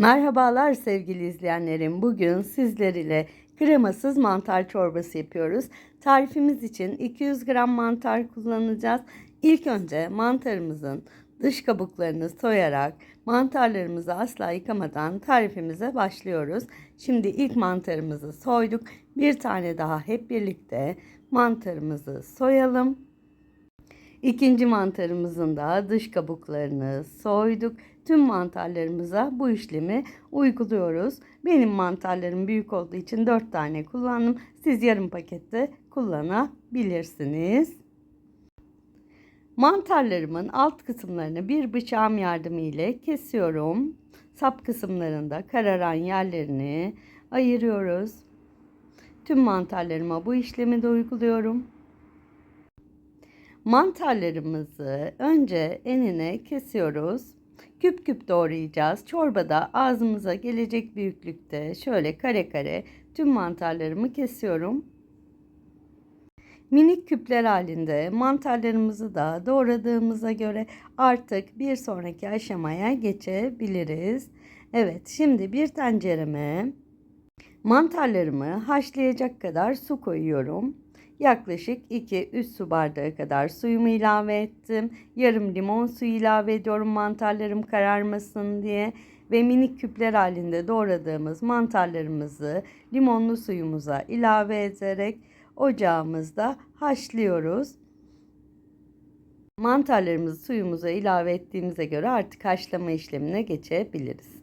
Merhabalar sevgili izleyenlerim. Bugün sizler ile kremasız mantar çorbası yapıyoruz. Tarifimiz için 200 gram mantar kullanacağız. İlk önce mantarımızın dış kabuklarını soyarak mantarlarımızı asla yıkamadan tarifimize başlıyoruz. Şimdi ilk mantarımızı soyduk. Bir tane daha hep birlikte mantarımızı soyalım. İkinci mantarımızın da dış kabuklarını soyduk. Tüm mantarlarımıza bu işlemi uyguluyoruz. Benim mantarlarım büyük olduğu için 4 tane kullandım. Siz yarım pakette kullanabilirsiniz. Mantarlarımın alt kısımlarını bir bıçağım yardımı ile kesiyorum. Sap kısımlarında kararan yerlerini ayırıyoruz. Tüm mantarlarıma bu işlemi de uyguluyorum. Mantarlarımızı önce enine kesiyoruz. Küp küp doğrayacağız. Çorbada ağzımıza gelecek büyüklükte şöyle kare kare tüm mantarlarımı kesiyorum. Minik küpler halinde mantarlarımızı da doğradığımıza göre artık bir sonraki aşamaya geçebiliriz. Evet şimdi bir tencereme mantarlarımı haşlayacak kadar su koyuyorum. Yaklaşık 2-3 su bardağı kadar suyumu ilave ettim. Yarım limon suyu ilave ediyorum mantarlarım kararmasın diye. Ve minik küpler halinde doğradığımız mantarlarımızı limonlu suyumuza ilave ederek ocağımızda haşlıyoruz. Mantarlarımızı suyumuza ilave ettiğimize göre artık haşlama işlemine geçebiliriz.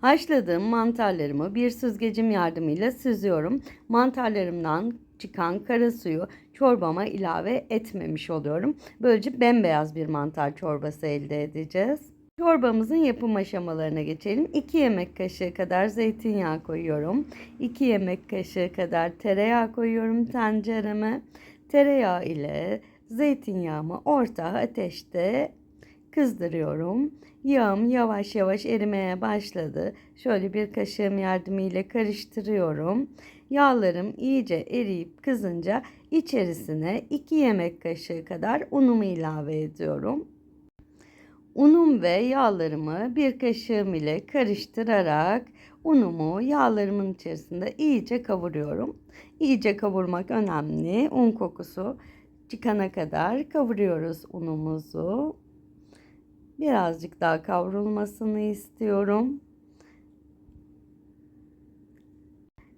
Haşladığım mantarlarımı bir süzgecim yardımıyla süzüyorum. Mantarlarımdan çıkan kara suyu çorbama ilave etmemiş oluyorum. Böylece bembeyaz bir mantar çorbası elde edeceğiz. Çorbamızın yapım aşamalarına geçelim. 2 yemek kaşığı kadar zeytinyağı koyuyorum. 2 yemek kaşığı kadar tereyağı koyuyorum tencereme. Tereyağı ile zeytinyağımı orta ateşte kızdırıyorum. Yağım yavaş yavaş erimeye başladı. Şöyle bir kaşığım yardımıyla karıştırıyorum. Yağlarım iyice eriyip kızınca içerisine 2 yemek kaşığı kadar unumu ilave ediyorum. Unum ve yağlarımı bir kaşığım ile karıştırarak unumu yağlarımın içerisinde iyice kavuruyorum. İyice kavurmak önemli. Un kokusu çıkana kadar kavuruyoruz unumuzu. Birazcık daha kavrulmasını istiyorum.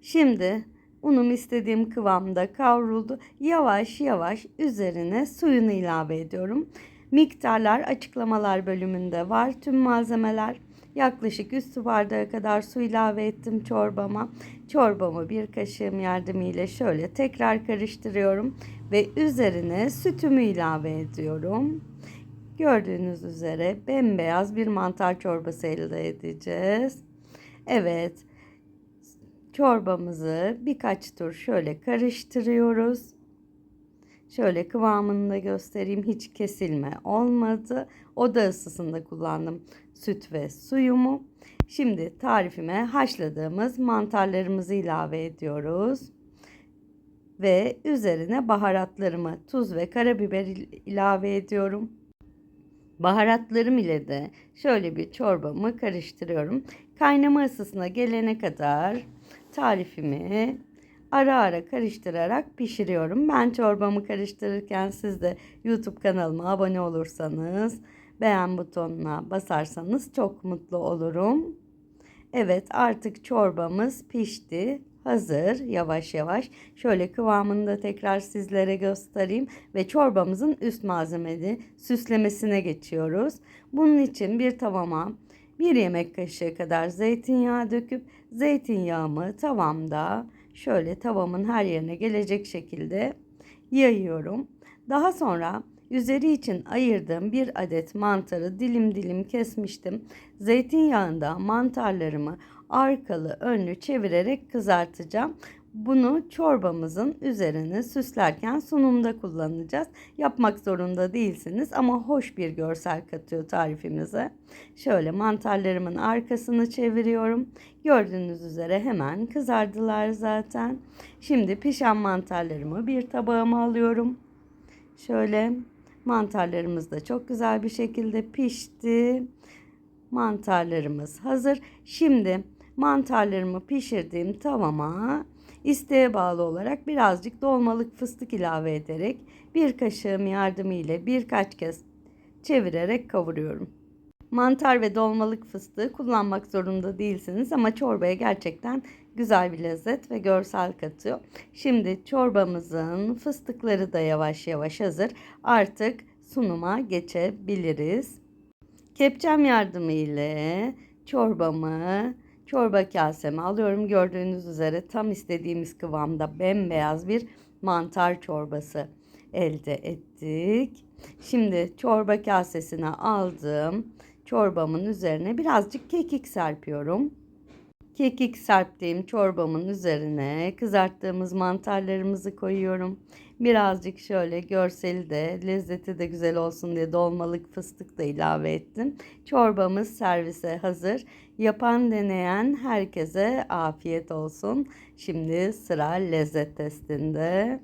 Şimdi unum istediğim kıvamda kavruldu. Yavaş yavaş üzerine suyunu ilave ediyorum. Miktarlar açıklamalar bölümünde var. Tüm malzemeler yaklaşık 3 su bardağı kadar su ilave ettim çorbama. Çorbamı bir kaşığım yardımıyla şöyle tekrar karıştırıyorum ve üzerine sütümü ilave ediyorum. Gördüğünüz üzere bembeyaz bir mantar çorbası elde edeceğiz. Evet. Çorbamızı birkaç tur şöyle karıştırıyoruz. Şöyle kıvamını da göstereyim. Hiç kesilme olmadı. Oda ısısında kullandım süt ve suyumu. Şimdi tarifime haşladığımız mantarlarımızı ilave ediyoruz. Ve üzerine baharatlarımı tuz ve karabiber ilave ediyorum. Baharatlarım ile de şöyle bir çorbamı karıştırıyorum. Kaynama ısısına gelene kadar tarifimi ara ara karıştırarak pişiriyorum. Ben çorbamı karıştırırken siz de YouTube kanalıma abone olursanız, beğen butonuna basarsanız çok mutlu olurum. Evet artık çorbamız pişti hazır yavaş yavaş. Şöyle kıvamını da tekrar sizlere göstereyim ve çorbamızın üst malzemeli süslemesine geçiyoruz. Bunun için bir tavama bir yemek kaşığı kadar zeytinyağı döküp zeytinyağımı tavamda şöyle tavamın her yerine gelecek şekilde yayıyorum. Daha sonra üzeri için ayırdığım bir adet mantarı dilim dilim kesmiştim. Zeytinyağında mantarlarımı arkalı önlü çevirerek kızartacağım. Bunu çorbamızın üzerine süslerken sunumda kullanacağız. Yapmak zorunda değilsiniz ama hoş bir görsel katıyor tarifimize. Şöyle mantarlarımın arkasını çeviriyorum. Gördüğünüz üzere hemen kızardılar zaten. Şimdi pişen mantarlarımı bir tabağıma alıyorum. Şöyle mantarlarımız da çok güzel bir şekilde pişti. mantarlarımız hazır. Şimdi mantarlarımı pişirdiğim tavama isteğe bağlı olarak birazcık dolmalık fıstık ilave ederek bir kaşığım yardımıyla birkaç kez çevirerek kavuruyorum. Mantar ve dolmalık fıstığı kullanmak zorunda değilsiniz ama çorbaya gerçekten güzel bir lezzet ve görsel katıyor. Şimdi çorbamızın fıstıkları da yavaş yavaş hazır. Artık sunuma geçebiliriz. Kepçem yardımı ile çorbamı çorba kaseme alıyorum. Gördüğünüz üzere tam istediğimiz kıvamda bembeyaz bir mantar çorbası elde ettik. Şimdi çorba kasesine aldım. Çorbamın üzerine birazcık kekik serpiyorum. Kekik serptiğim çorbamın üzerine kızarttığımız mantarlarımızı koyuyorum. Birazcık şöyle görseli de lezzeti de güzel olsun diye dolmalık fıstık da ilave ettim. Çorbamız servise hazır. Yapan deneyen herkese afiyet olsun. Şimdi sıra lezzet testinde.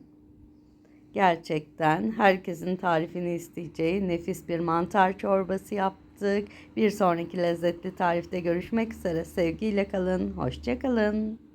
Gerçekten herkesin tarifini isteyeceği nefis bir mantar çorbası yaptık. Bir sonraki lezzetli tarifte görüşmek üzere. Sevgiyle kalın, hoşça kalın.